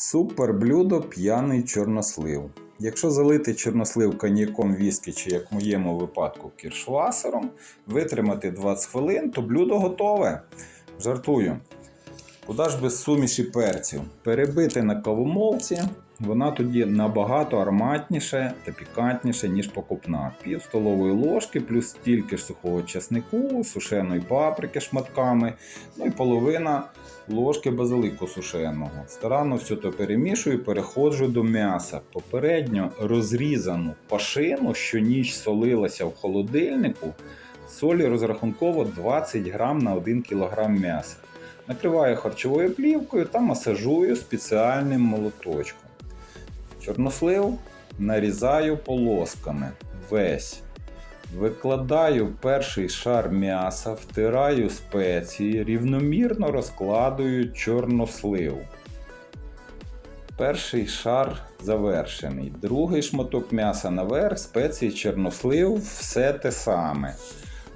Супер блюдо п'яний чорнослив. Якщо залити чорнослив коньяком віскі чи, як в моєму випадку, кіршвасером, витримати 20 хвилин, то блюдо готове. Жартую. Куди ж без суміші перців? Перебити на кавомолці, вона тоді набагато ароматніше та пікантніше, ніж покупна. Пів столової ложки, плюс стільки ж сухого часнику, сушеної паприки шматками, ну і половина ложки базилику сушеного. Старанно все то перемішую, переходжу до м'яса. Попередньо розрізану пашину, що ніч солилася в холодильнику, солі розрахунково 20 грам на 1 кг м'яса. Накриваю харчовою плівкою та масажую спеціальним молоточком. Чорнослив нарізаю полосками весь. Викладаю перший шар м'яса, втираю спеції, рівномірно розкладую чорнослив. Перший шар завершений. Другий шматок м'яса наверх, спеції, чорнослив, все те саме.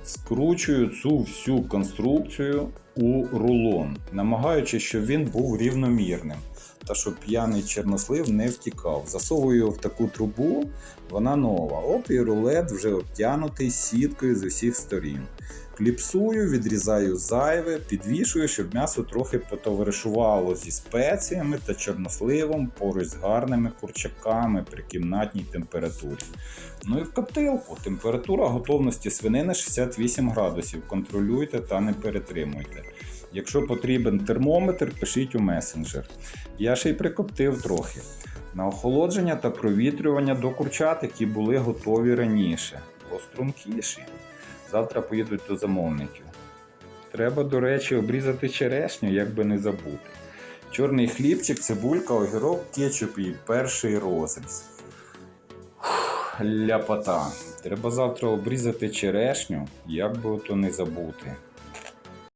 Скручую цю всю конструкцію у рулон, намагаючись, щоб він був рівномірним та щоб п'яний чорнослив не втікав. Засовую його в таку трубу, вона нова. Оп, і рулет вже обтянутий сіткою з усіх сторін. Кліпсую, відрізаю зайве, підвішую, щоб м'ясо трохи потоваришувало зі спеціями та чорносливом поруч з гарними курчаками при кімнатній температурі. Ну і в коптилку. Температура готовності свинини 68 градусів. Контролюйте та не перетримуйте. Якщо потрібен термометр, пишіть у месенджер. Я ще й прикоптив трохи. На охолодження та провітрювання до курчат, які були готові раніше, бо стрункіші. Завтра поїдуть до замовників. Треба, до речі, обрізати черешню, як би не забути. Чорний хлібчик, цибулька, огірок, кетчуп і перший розріз. Фух, Ляпота. Треба завтра обрізати черешню, як би ото не забути.